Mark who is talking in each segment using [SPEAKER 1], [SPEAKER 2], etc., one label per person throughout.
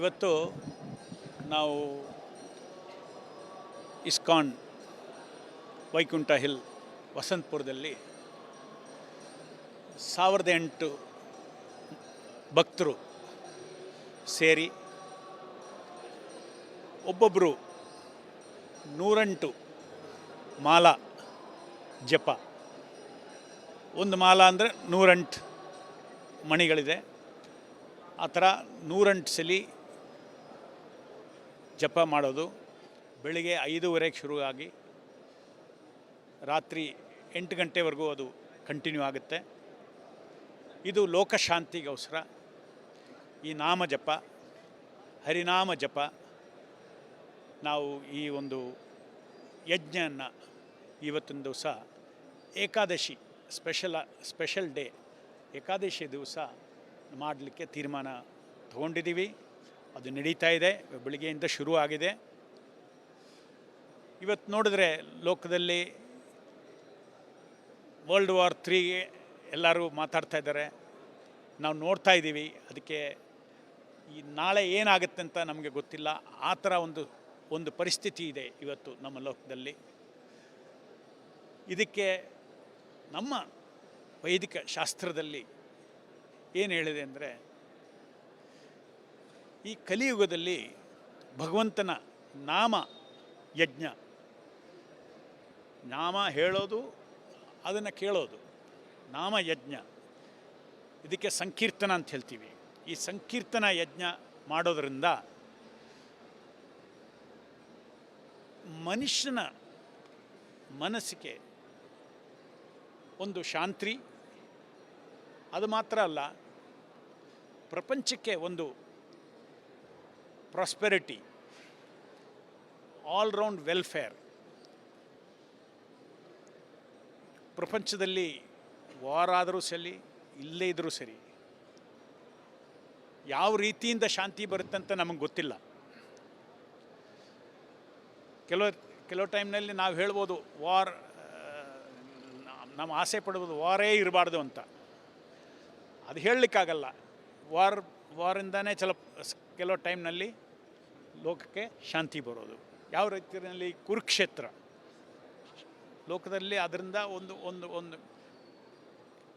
[SPEAKER 1] ಇವತ್ತು ನಾವು ISKCON Vaikuntha hill ವಸಂತಪುರದಲ್ಲಿ ಸಾವಿರದ ಎಂಟು ಭಕ್ತರು ಸೇರಿ ಒಬ್ಬೊಬ್ಬರು ನೂರೆಂಟು ಮಾಲಾ ಜಪ. ಒಂದು ಮಾಲಾ ಅಂದರೆ ನೂರೆಂಟು ಮಣಿಗಳಿದೆ. ಆ ಥರ ನೂರೆಂಟು ಸಲ ಜಪ ಮಾಡೋದು. ಬೆಳಿಗ್ಗೆ ಐದೂವರೆಗೆ ಶುರುವಾಗಿ ರಾತ್ರಿ ಎಂಟು ಗಂಟೆವರೆಗೂ ಅದು ಕಂಟಿನ್ಯೂ ಆಗುತ್ತೆ. ಇದು ಲೋಕಶಾಂತಿಗೋಸ್ಕರ ಈ ನಾಮ ಜಪ, ಹರಿನಾಮ ಜಪ, ನಾವು ಈ ಒಂದು ಯಜ್ಞವನ್ನು ಇವತ್ತಿನ ದಿವಸ Ekadashi special, special day Ekadashi ದಿವಸ ಮಾಡಲಿಕ್ಕೆ ತೀರ್ಮಾನ ತಗೊಂಡಿದ್ದೀವಿ. ಅದು ನಡೀತಾ ಇದೆ. ಬೆಳಿಗ್ಗೆಯಿಂದ ಶುರು ಆಗಿದೆ. ಇವತ್ತು ನೋಡಿದ್ರೆ ಲೋಕದಲ್ಲಿ ವರ್ಲ್ಡ್ ವಾರ್ ತ್ರೀಗೆ ಎಲ್ಲರೂ ಮಾತಾಡ್ತಾ ಇದ್ದಾರೆ. ನಾವು ನೋಡ್ತಾ ಇದ್ದೀವಿ. ಅದಕ್ಕೆ ಈ ನಾಳೆ ಏನಾಗುತ್ತೆ ಅಂತ ನಮಗೆ ಗೊತ್ತಿಲ್ಲ. ಆ ಥರ ಒಂದು ಒಂದು ಪರಿಸ್ಥಿತಿ ಇದೆ ಇವತ್ತು ನಮ್ಮ ಲೋಕದಲ್ಲಿ. ಇದಕ್ಕೆ ನಮ್ಮ ವೈದಿಕ ಶಾಸ್ತ್ರದಲ್ಲಿ ಏನು ಹೇಳಿದೆ ಅಂದರೆ ಈ ಕಲಿಯುಗದಲ್ಲಿ ಭಗವಂತನ ನಾಮ ಯಜ್ಞ. ನಾಮ ಹೇಳೋದು, ಅದನ್ನು ಕೇಳೋದು. ನಾಮ ಯಜ್ಞ. ಇದಕ್ಕೆ ಸಂಕೀರ್ತನ ಅಂತ ಹೇಳ್ತೀವಿ. ಈ ಸಂಕೀರ್ತನ ಯಜ್ಞ ಮಾಡೋದರಿಂದ ಮನುಷ್ಯನ ಮನಸ್ಸಿಗೆ ಒಂದು ಶಾಂತಿ. ಅದು ಮಾತ್ರ ಅಲ್ಲ, ಪ್ರಪಂಚಕ್ಕೆ ಒಂದು ಪ್ರಾಸ್ಪೆರಿಟಿ all-round ವೆಲ್ಫೇರ್ ಪ್ರಪಂಚದಲ್ಲಿ ವಾರ್ ಆದರೂ ಸರಿ, ಇಲ್ಲೇ ಇದ್ದರೂ ಸರಿ, ಯಾವ ರೀತಿಯಿಂದ ಶಾಂತಿ ಬರುತ್ತೆ ಅಂತ ನಮಗೆ ಗೊತ್ತಿಲ್ಲ. ಕೆಲವು ಕೆಲವು ಟೈಮ್ನಲ್ಲಿ ನಾವು ಹೇಳ್ಬೋದು ವಾರ್ ನಾವು ಆಸೆ ಪಡ್ಬೋದು ವಾರೇ ಇರಬಾರ್ದು ಅಂತ. ಅದು ಹೇಳಲಿಕ್ಕಾಗಲ್ಲ. ವಾರ್ ವಾರಿಂದನೇ ಚಲ ಕೆಲವು ಟೈಮ್ನಲ್ಲಿ ಲೋಕಕ್ಕೆ ಶಾಂತಿ ಬರೋದು. ಯಾವ ರೀತಿಯಲ್ಲಿ ಕುರುಕ್ಷೇತ್ರ? ಲೋಕದಲ್ಲಿ ಅದರಿಂದ ಒಂದು ಒಂದು ಒಂದು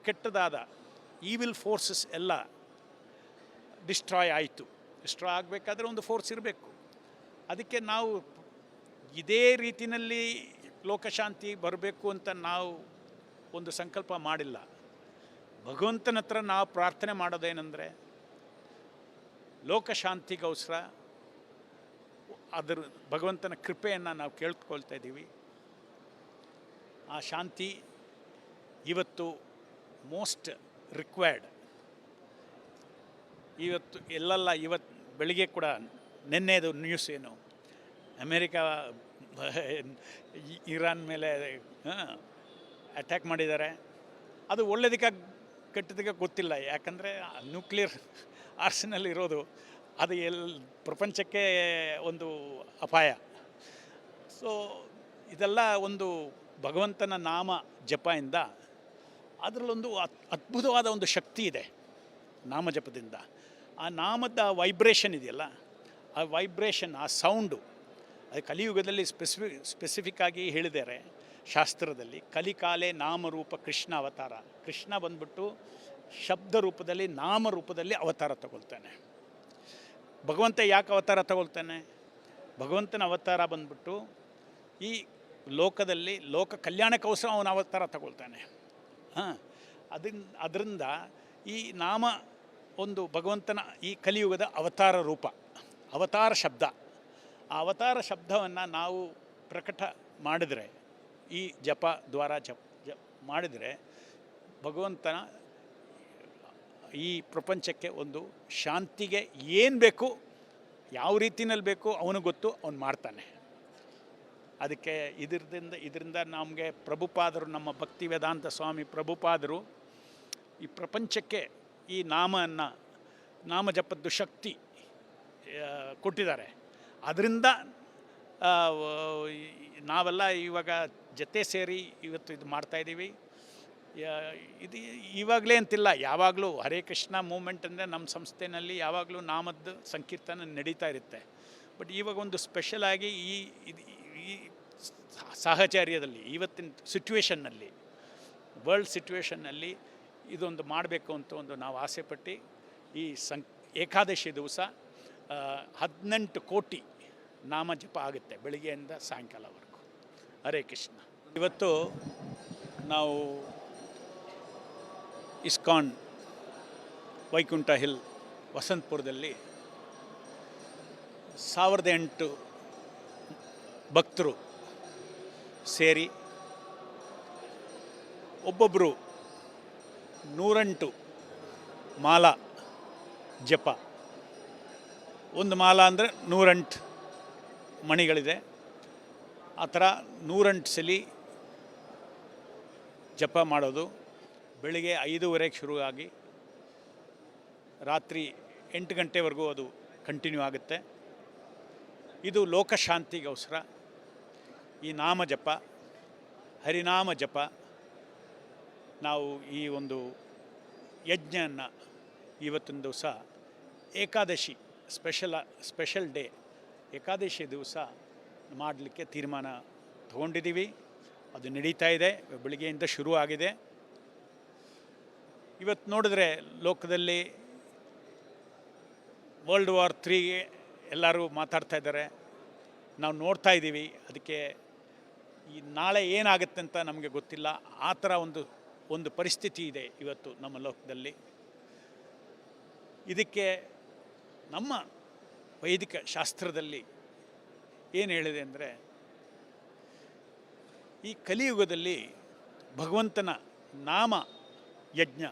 [SPEAKER 1] ಕೆಟ್ಟದಾದ ಈವಿಲ್ ಫೋರ್ಸಸ್ ಎಲ್ಲ ಡಿಸ್ಟ್ರಾಯ್ ಆಯಿತು. ಡಿಸ್ಟ್ರಾಯ್ ಆಗಬೇಕಾದ್ರೆ ಒಂದು ಫೋರ್ಸ್ ಇರಬೇಕು. ಅದಕ್ಕೆ ನಾವು ಇದೇ ರೀತಿಯಲ್ಲಿ ಲೋಕಶಾಂತಿ ಬರಬೇಕು ಅಂತ ನಾವು ಒಂದು ಸಂಕಲ್ಪ ಮಾಡಿಲ್ಲ. ಭಗವಂತನ ಹತ್ರ ನಾವು ಪ್ರಾರ್ಥನೆ ಮಾಡೋದೇನೆಂದರೆ ಲೋಕಶಾಂತಿಗೋಸ್ಕರ ಅದರ ಭಗವಂತನ ಕೃಪೆಯನ್ನು ನಾವು ಕೇಳ್ಕೊಳ್ತಾ ಇದ್ದೀವಿ. ಆ ಶಾಂತಿ ಇವತ್ತು ಮೋಸ್ಟ್ ರಿಕ್ವೈರ್ಡ್. ಇವತ್ತು ಎಲ್ಲೆಲ್ಲ ಇವತ್ತು ಬೆಳಿಗ್ಗೆ ಕೂಡ ನಿನ್ನೆದು ನ್ಯೂಸ್ ಏನು? ಅಮೇರಿಕಾ, ಇರಾನ್ ಮೇಲೆ ಅಟ್ಯಾಕ್ ಮಾಡಿದ್ದಾರೆ. ಅದು ಒಳ್ಳೆಯದಕ್ಕೆ ಕೆಟ್ಟದಕ್ಕೆ ಗೊತ್ತಿಲ್ಲ. ಯಾಕಂದರೆ ನ್ಯೂಕ್ಲಿಯರ್ ಆರ್ಸನಲ್ ಇರೋದು, ಅದು ಎಲ್, ಪ್ರಪಂಚಕ್ಕೆ ಒಂದು ಅಪಾಯ. ಸೊ ಇದೆಲ್ಲ ಒಂದು ಭಗವಂತನ ನಾಮ ಜಪದಿಂದ ಅದರಲ್ಲೊಂದು ಅದ್ಭುತವಾದ ಒಂದು ಶಕ್ತಿ ಇದೆ ನಾಮ ಜಪದಿಂದ. ಆ ನಾಮದ ವೈಬ್ರೇಷನ್ ಇದೆಯಲ್ಲ, ಆ ವೈಬ್ರೇಷನ್, ಆ ಸೌಂಡು, ಅದು ಕಲಿಯುಗದಲ್ಲಿ ಸ್ಪೆಸಿಫಿ, ಸ್ಪೆಸಿಫಿಕ್ ಆಗಿ ಹೇಳಿದ್ದಾರೆ ಶಾಸ್ತ್ರದಲ್ಲಿ, ಕಲಿಕಾಲೆ ನಾಮರೂಪ ಕೃಷ್ಣ ಅವತಾರ. ಕೃಷ್ಣ ಬಂದ್ಬಿಟ್ಟು ಶಬ್ದ ರೂಪದಲ್ಲಿ, ನಾಮ ರೂಪದಲ್ಲಿ ಅವತಾರ ತಗೊಳ್ತಾನೆ. ಭಗವಂತ ಯಾಕೆ ಅವತಾರ ತಗೊಳ್ತಾನೆ? ಭಗವಂತನ ಅವತಾರ ಬಂದ್ಬಿಟ್ಟು ಈ ಲೋಕದಲ್ಲಿ, ಲೋಕ ಕಲ್ಯಾಣಕ್ಕೋಸ್ಕರ ಅವನ ಅವತಾರ ತಗೊಳ್ತಾನೆ. ಹಾಂ ಅದನ್ನ ಅದರಿಂದ ಈ ನಾಮ ಒಂದು ಭಗವಂತನ ಈ ಕಲಿಯುಗದ ಅವತಾರ ರೂಪ, ಅವತಾರ ಶಬ್ದ. ಆ ಅವತಾರ ಶಬ್ದವನ್ನು ನಾವು ಪ್ರಕಟ ಮಾಡಿದರೆ, ಈ ಜಪ, ದ್ವಾರ ಜಪ, ಜಪ್ ಮಾಡಿದರೆ ಭಗವಂತನ ಈ ಪ್ರಪಂಚಕ್ಕೆ ಒಂದು ಶಾಂತಿಗೆ ಏನು ಬೇಕು, ಯಾವ ರೀತಿನಲ್ಲಿ ಬೇಕು ಅವನು ಗೊತ್ತು, ಅವನು ಮಾಡ್ತಾನೆ. ಅದಕ್ಕೆ ಇದರಿಂದ ಇದರಿಂದ ನಮಗೆ ಪ್ರಭುಪಾದರು, ನಮ್ಮ ಭಕ್ತಿ ವೇದಾಂತ ಸ್ವಾಮಿ ಪ್ರಭುಪಾದರು, ಈ ಪ್ರಪಂಚಕ್ಕೆ ಈ ನಾಮವನ್ನು ನಾಮ ಜಪದ್ದು ಶಕ್ತಿ ಕೊಟ್ಟಿದ್ದಾರೆ. ಅದರಿಂದ ನಾವೆಲ್ಲ ಇವಾಗ ಜೊತೆ ಸೇರಿ ಇವತ್ತು ಇದು ಮಾಡ್ತಾಯಿದ್ದೀವಿ ಇದು ಇವಾಗಲೇ ಅಂತಿಲ್ಲ. ಯಾವಾಗಲೂ ಹರೇ ಕೃಷ್ಣ ಮೂಮೆಂಟ್ ಅಂದರೆ ನಮ್ಮ ಸಂಸ್ಥೆನಲ್ಲಿ ಯಾವಾಗಲೂ ನಾಮದ್ದು ಸಂಕೀರ್ತನ ನಡೀತಾ ಇರುತ್ತೆ. ಬಟ್ ಇವಾಗ ಒಂದು ಸ್ಪೆಷಲ್ ಆಗಿ ಈ ಈ ಸಾಹಚರ್ಯದಲ್ಲಿ, ಇವತ್ತಿನ ಸಿಚುವೇಷನ್ನಲ್ಲಿ, ವರ್ಲ್ಡ್ ಸಿಚುವೇಷನ್ನಲ್ಲಿ ಇದೊಂದು ಮಾಡಬೇಕು ಅಂತ ಒಂದು ನಾವು ಆಸೆಪಟ್ಟು ಈ ಸಂ ಏಕಾದಶಿ ದಿವಸ ಹದಿನೆಂಟು ಕೋಟಿ ನಾಮ ಜಪ ಆಗುತ್ತೆ ಬೆಳಿಗ್ಗೆಯಿಂದ ಸಾಯಂಕಾಲವರೆಗೂ. ಹರೇ ಕೃಷ್ಣ. ಇವತ್ತು ನಾವು ಇಸ್ಕಾನ್ ವೈಕುಂಠ ಹಿಲ್ ವಸಂತಪುರದಲ್ಲಿ ಸಾವಿರದ ಎಂಟು ಭಕ್ತರು ಸೇರಿ ಒಬ್ಬೊಬ್ಬರು ನೂರೆಂಟು ಮಾಲಾ ಜಪ. ಒಂದು ಮಾಲಾ ಅಂದರೆ ನೂರೆಂಟು ಮಣಿಗಳಿದೆ. ಆ ಥರ ನೂರೆಂಟು ಸಲಿ ಜಪ ಮಾಡೋದು. ಬೆಳಿಗ್ಗೆ ಐದೂವರೆಗೆ ಶುರುವಾಗಿ ರಾತ್ರಿ ಎಂಟು ಗಂಟೆವರೆಗೂ ಅದು ಕಂಟಿನ್ಯೂ ಆಗುತ್ತೆ. ಇದು ಲೋಕಶಾಂತಿಗೋಸ್ಕರ ಈ ನಾಮ ಜಪ, ಹರಿನಾಮ ಜಪ, ನಾವು ಈ ಒಂದು ಯಜ್ಞವನ್ನು ಇವತ್ತಿನ ದಿವಸ Ekadashi special, special day Ekadashi ದಿವಸ ಮಾಡಲಿಕ್ಕೆ ತೀರ್ಮಾನ ತಗೊಂಡಿದ್ದೀವಿ. ಅದು ನಡೀತಾ ಇದೆ. ಬೆಳಿಗ್ಗೆಯಿಂದ ಶುರು ಆಗಿದೆ ಇವತ್ತು ನೋಡಿದ್ರೆ ಲೋಕದಲ್ಲಿ ವರ್ಲ್ಡ್ ವಾರ್ ತ್ರೀಗೆ ಎಲ್ಲರೂ ಮಾತಾಡ್ತಾ ಇದ್ದಾರೆ. ನಾವು ನೋಡ್ತಾ ಇದ್ದೀವಿ. ಅದಕ್ಕೆ ಈ ನಾಳೆ ಏನಾಗುತ್ತೆ ಅಂತ ನಮಗೆ ಗೊತ್ತಿಲ್ಲ. ಆ ಥರ ಒಂದು ಒಂದು ಪರಿಸ್ಥಿತಿ ಇದೆ ಇವತ್ತು ನಮ್ಮ ಲೋಕದಲ್ಲಿ. ಇದಕ್ಕೆ ನಮ್ಮ ವೈದಿಕ ಶಾಸ್ತ್ರದಲ್ಲಿ ಏನು ಹೇಳಿದೆ ಅಂದರೆ, ಈ ಕಲಿಯುಗದಲ್ಲಿ ಭಗವಂತನ ನಾಮ ಯಜ್ಞ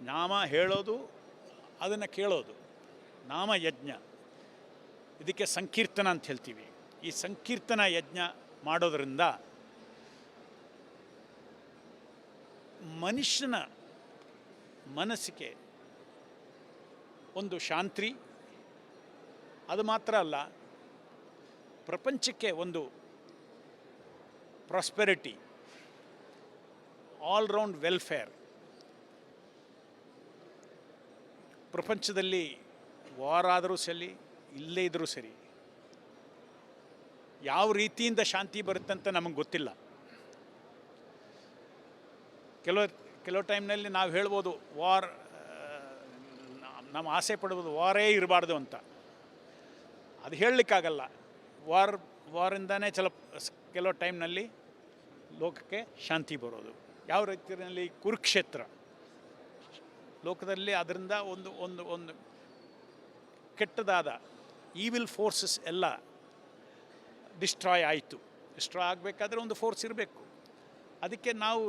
[SPEAKER 1] ನಾಮ ಹೇಳೋದು, ಅದನ್ನು ಕೇಳೋದು. ನಾಮ ಯಜ್ಞ. ಇದಕ್ಕೆ ಸಂಕೀರ್ತನ ಅಂತ ಹೇಳ್ತೀವಿ. ಈ ಸಂಕೀರ್ತನ ಯಜ್ಞ ಮಾಡೋದರಿಂದ ಮನುಷ್ಯನ ಮನಸ್ಸಿಗೆ ಒಂದು ಶಾಂತಿ, ಅದು ಮಾತ್ರ ಅಲ್ಲ, ಪ್ರಪಂಚಕ್ಕೆ ಒಂದು ಪ್ರಾಸ್ಪೆರಿಟಿ ಆಲ್ರೌಂಡ್ ವೆಲ್ಫೇರ್ ಪ್ರಪಂಚದಲ್ಲಿ ವಾರ್ ಆದರೂ ಸರಿ, ಇಲ್ಲೇ ಇದ್ದರೂ ಸರಿ, ಯಾವ ರೀತಿಯಿಂದ ಶಾಂತಿ ಬರುತ್ತೆ ಅಂತ ನಮಗೆ ಗೊತ್ತಿಲ್ಲ. ಕೆಲವು ಕೆಲವು ಟೈಮ್ನಲ್ಲಿ ನಾವು ಹೇಳ್ಬೋದು, ವಾರ್ ನಾವು ಆಸೆ ಪಡ್ಬೋದು ವಾರೇ ಇರಬಾರ್ದು ಅಂತ. ಅದು ಹೇಳಲಿಕ್ಕಾಗಲ್ಲ. ವಾರ್, ವಾರಿಂದನೇ ಚಲ, ಕೆಲವು ಟೈಮ್ನಲ್ಲಿ ಲೋಕಕ್ಕೆ ಶಾಂತಿ ಬರೋದು. ಯಾವ ರೀತಿಯಲ್ಲಿ ಕುರುಕ್ಷೇತ್ರ. ಲೋಕದಲ್ಲಿ ಅದರಿಂದ ಒಂದು ಒಂದು ಒಂದು ಕೆಟ್ಟದಾದ ಈವಿಲ್ ಫೋರ್ಸಸ್ ಎಲ್ಲ ಡಿಸ್ಟ್ರಾಯ್ ಆಯಿತು. ಡಿಸ್ಟ್ರಾಯ್ ಆಗಬೇಕಾದ್ರೆ ಒಂದು ಫೋರ್ಸ್ ಇರಬೇಕು. ಅದಕ್ಕೆ ನಾವು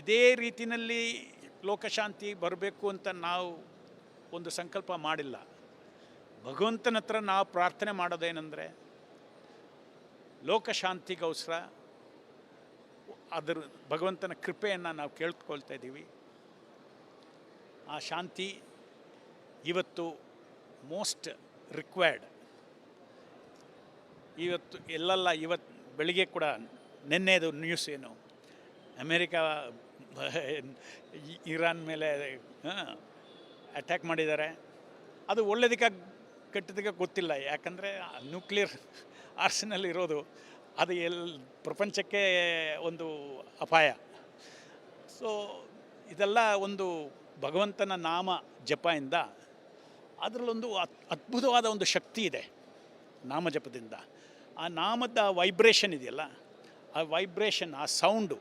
[SPEAKER 1] ಇದೇ ರೀತಿಯಲ್ಲಿ ಲೋಕಶಾಂತಿ ಬರಬೇಕು ಅಂತ ನಾವು ಒಂದು ಸಂಕಲ್ಪ ಮಾಡಿಲ್ಲ. ಭಗವಂತನ ಹತ್ರ ನಾವು ಪ್ರಾರ್ಥನೆ ಮಾಡೋದೇನೆಂದರೆ ಲೋಕಶಾಂತಿಗೋಸ್ಕರ ಅದರ ಭಗವಂತನ ಕೃಪೆಯನ್ನು ನಾವು ಕೇಳ್ಕೊಳ್ತಾ ಇದ್ದೀವಿ. ಆ ಶಾಂತಿ ಇವತ್ತು ಮೋಸ್ಟ್ ರಿಕ್ವೈರ್ಡ್. ಇವತ್ತು ಎಲ್ಲೆಲ್ಲ ಇವತ್ತು ಬೆಳಿಗ್ಗೆ ಕೂಡ ನಿನ್ನೆದು ನ್ಯೂಸ್ ಏನು? ಅಮೇರಿಕಾ, ಇರಾನ್ ಮೇಲೆ ಅಟ್ಯಾಕ್ ಮಾಡಿದ್ದಾರೆ. ಅದು ಒಳ್ಳೇದಕ್ಕೆ ಕೆಟ್ಟದಕ್ಕೆ ಗೊತ್ತಿಲ್ಲ. ಯಾಕಂದರೆ ನ್ಯೂಕ್ಲಿಯರ್ ಆರ್ಸಿನಲ್ಲಿ ಇರೋದು, ಅದು ಎಲ್, ಪ್ರಪಂಚಕ್ಕೆ ಒಂದು ಅಪಾಯ. ಸೊ ಇದೆಲ್ಲ ಒಂದು ಭಗವಂತನ ನಾಮ ಜಪದಿಂದ ಅದರಲ್ಲೊಂದು ಅತ್ ಅದ್ಭುತವಾದ ಒಂದು ಶಕ್ತಿ ಇದೆ ನಾಮ ಜಪದಿಂದ. ಆ ನಾಮದ ವೈಬ್ರೇಷನ್ ಇದೆಯಲ್ಲ, ಆ ವೈಬ್ರೇಷನ್ ಆ ಸೌಂಡು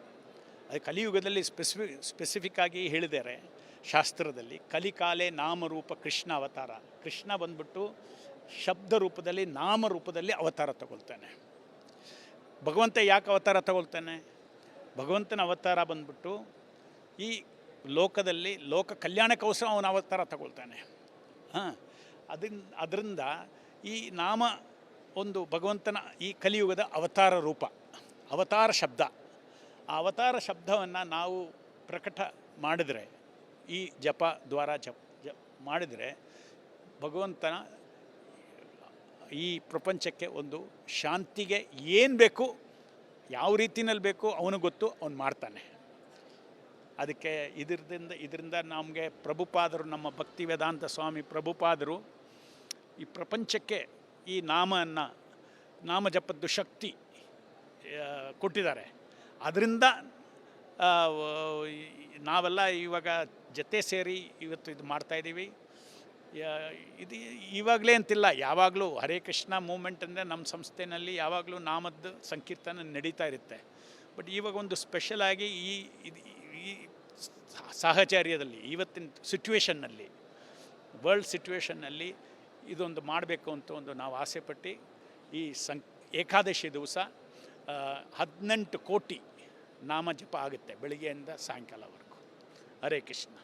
[SPEAKER 1] ಅದು ಕಲಿಯುಗದಲ್ಲಿ ಸ್ಪೆಸಿಫಿ ಸ್ಪೆಸಿಫಿಕ್ಕಾಗಿ ಹೇಳಿದ್ದಾರೆ ಶಾಸ್ತ್ರದಲ್ಲಿ. ಕಲಿಕಾಲೆ ನಾಮರೂಪ ಕೃಷ್ಣ ಅವತಾರ. ಕೃಷ್ಣ ಬಂದ್ಬಿಟ್ಟು ಶಬ್ದ ರೂಪದಲ್ಲಿ, ನಾಮ ರೂಪದಲ್ಲಿ ಅವತಾರ ತಗೊಳ್ತಾನೆ. ಭಗವಂತ ಯಾಕೆ ಅವತಾರ ತಗೊಳ್ತಾನೆ? ಭಗವಂತನ ಅವತಾರ ಬಂದ್ಬಿಟ್ಟು ಈ ಲೋಕದಲ್ಲಿ ಲೋಕ ಕಲ್ಯಾಣಕ್ಕೋಸ್ಕರ ಅವನ ಅವತಾರ ತಗೊಳ್ತಾನೆ. ಹಾಂ ಅದನ್ನ ಅದರಿಂದ ಈ ನಾಮ ಒಂದು ಭಗವಂತನ ಈ ಕಲಿಯುಗದ ಅವತಾರ ರೂಪ, ಅವತಾರ ಶಬ್ದ. ಆ ಅವತಾರ ಶಬ್ದವನ್ನು ನಾವು ಪ್ರಕಟ ಮಾಡಿದರೆ, ಈ ಜಪ, ದ್ವಾರ ಜಪ ಜ ಮಾಡಿದರೆ ಭಗವಂತನ ಈ ಪ್ರಪಂಚಕ್ಕೆ ಒಂದು ಶಾಂತಿಗೆ ಏನು ಬೇಕು, ಯಾವ ರೀತಿಯಲ್ಲಿ ಬೇಕು ಅವನು ಗೊತ್ತು, ಅವನು ಮಾಡ್ತಾನೆ. ಅದಕ್ಕೆ ಇದರಿಂದ ಇದರಿಂದ ನಮಗೆ ಪ್ರಭುಪಾದರು, ನಮ್ಮ ಭಕ್ತಿ ವೇದಾಂತ ಸ್ವಾಮಿ ಪ್ರಭುಪಾದರು, ಈ ಪ್ರಪಂಚಕ್ಕೆ ಈ ನಾಮವನ್ನು ನಾಮ ಜಪದ್ದು ಶಕ್ತಿ ಕೊಟ್ಟಿದ್ದಾರೆ. ಅದರಿಂದ ನಾವೆಲ್ಲ ಇವಾಗ ಜೊತೆ ಸೇರಿ ಇವತ್ತು ಇದು ಮಾಡ್ತಾಯಿದ್ದೀವಿ ಇದು ಇವಾಗಲೇ ಅಂತಿಲ್ಲ, ಯಾವಾಗಲೂ ಹರೇ ಕೃಷ್ಣ ಮೂಮೆಂಟ್ ಅಂದರೆ ನಮ್ಮ ಸಂಸ್ಥೆನಲ್ಲಿ ಯಾವಾಗಲೂ ನಾಮದ್ದು ಸಂಕೀರ್ತನ ನಡೀತಾ ಇರುತ್ತೆ. ಬಟ್ ಇವಾಗ ಒಂದು ಸ್ಪೆಷಲಾಗಿ ಈ ಈ ಸಾಹಚರ್ಯದಲ್ಲಿ, ಇವತ್ತಿನ ಸಿಚುವೇಷನ್ನಲ್ಲಿ ವರ್ಲ್ಡ್ ಸಿಚುವೇಷನ್ನಲ್ಲಿ ಇದೊಂದು ಮಾಡಬೇಕು ಅಂತ ಒಂದು ನಾವು ಆಸೆಪಟ್ಟು ಈ ಸಂ ಏಕಾದಶಿ ದಿವಸ ಹದಿನೆಂಟು ಕೋಟಿ ನಾಮ ಜಪ ಆಗುತ್ತೆ ಬೆಳಿಗ್ಗೆಯಿಂದ ಸಾಯಂಕಾಲವರೆಗೂ. ಹರೇ ಕೃಷ್ಣ.